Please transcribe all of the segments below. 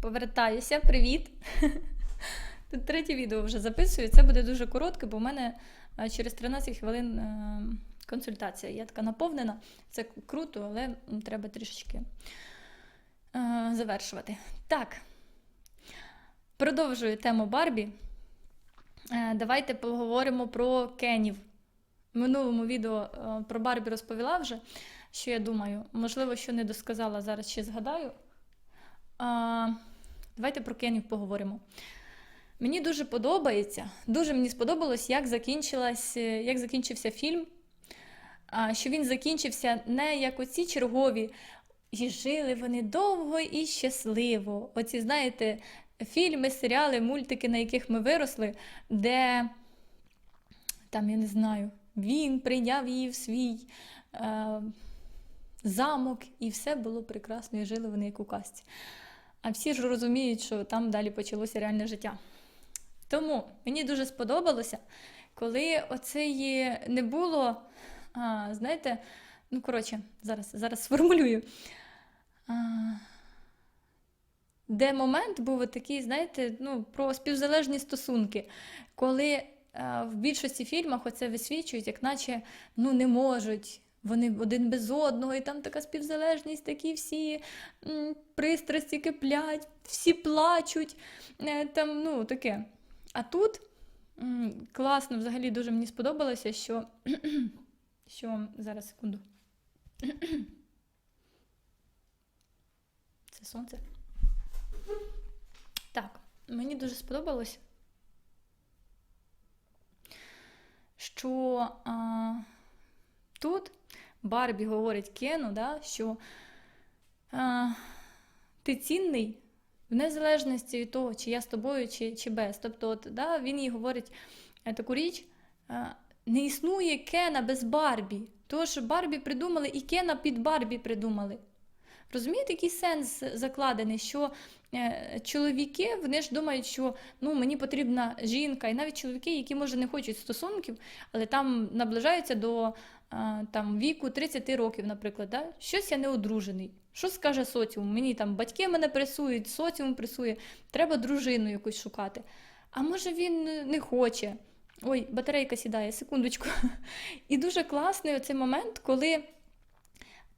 Повертаюся, привіт. Тут третє відео вже записую. Це буде дуже коротке, бо в мене е, через 13 хвилин е, консультація. Я така наповнена. Це круто, але треба трішечки е, завершувати. Так. Продовжую тему Барбі. Давайте поговоримо про Кенів. В минулому відео про Барбі розповіла вже, що я думаю. Можливо, що не досказала, зараз ще згадаю. Давайте про Кенів поговоримо. Мені дуже подобається, дуже мені сподобалось, як, закінчилась, е, як закінчився фільм. Що він закінчився не як оці чергові. І жили вони довго і щасливо. Оці, знаєте, фільми, серіали, мультики, на яких ми виросли, де там, я не знаю, він прийняв її в свій е, замок, і все було прекрасно, і жили вони як у казці. А всі ж розуміють, що там далі почалося реальне життя. Тому мені дуже сподобалося, коли оцеї не було, а, знаєте, ну коротше, зараз, зараз сформулюю. А, де момент був такий, знаєте, ну, про співзалежні стосунки, коли е, в більшості фільмах оце висвічують, як наче ну, не можуть. Вони один без одного, і там така співзалежність, такі всі пристрасті киплять, всі плачуть. е, Там, ну, таке. А тут класно, взагалі дуже мені сподобалося, що, що зараз секунду. Це сонце. Так, мені дуже сподобалось, що а, тут Барбі говорить Кену, да, що а, ти цінний в незалежності від того, чи я з тобою, чи, чи без. Тобто, от, да, він їй говорить е, таку річ: а, не існує Кена без Барбі. Тож Барбі придумали і Кена під Барбі придумали. Розумієте, який сенс закладений, що е, чоловіки вони ж думають, що ну, мені потрібна жінка, і навіть чоловіки, які може не хочуть стосунків, але там наближаються до е, там, віку 30 років, наприклад, да? щось я не одружений. Що скаже соціум? Мені там батьки мене пресують, соціум пресує, треба дружину якусь шукати. А може він не хоче. Ой, батарейка сідає, секундочку. І дуже класний оцей момент, коли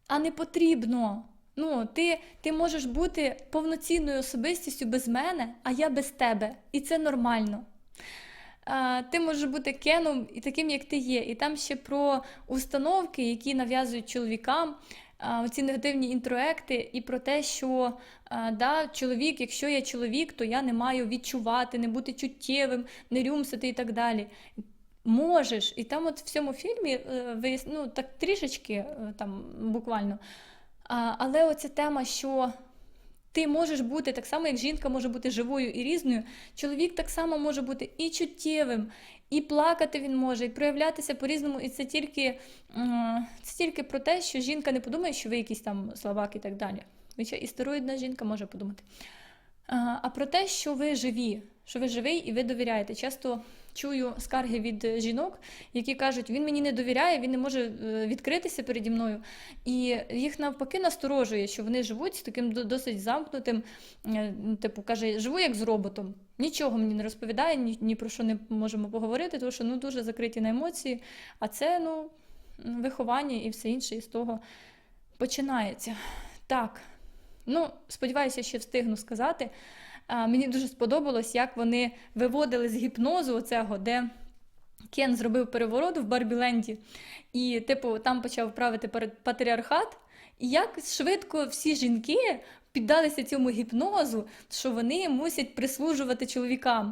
а не потрібно. Ну, ти, ти можеш бути повноцінною особистістю без мене, а я без тебе. І це нормально. А, ти можеш бути кеном і таким, як ти є. І там ще про установки, які нав'язують чоловікам, а, оці негативні інтроекти, і про те, що да, чоловік, якщо я чоловік, то я не маю відчувати, не бути чуттєвим, не рюмсити і так далі. Можеш. І там, от в цьому фільмі, е, ну, так трішечки, е, там буквально. Але оця тема, що ти можеш бути так само, як жінка може бути живою і різною, чоловік так само може бути і чуттєвим, і плакати він може, і проявлятися по-різному. І це тільки, це тільки про те, що жінка не подумає, що ви якийсь там слабак і так далі. Хоча і стероїдна жінка може подумати. А про те, що ви живі, що ви живий і ви довіряєте. Часто чую скарги від жінок, які кажуть, він мені не довіряє, він не може е, відкритися переді мною. І їх навпаки насторожує, що вони живуть з таким досить замкнутим, е, типу, каже, живу як з роботом. Нічого мені не розповідає, ні, ні про що не можемо поговорити, тому що ну, дуже закриті на емоції. А це ну, виховання і все інше із того починається. Так, ну, сподіваюся, ще встигну сказати. А, мені дуже сподобалось, як вони виводили з гіпнозу оцього, де Кен зробив переворот в Барбіленді, і, типу, там почав правити патріархат. І як швидко всі жінки піддалися цьому гіпнозу, що вони мусять прислужувати чоловікам.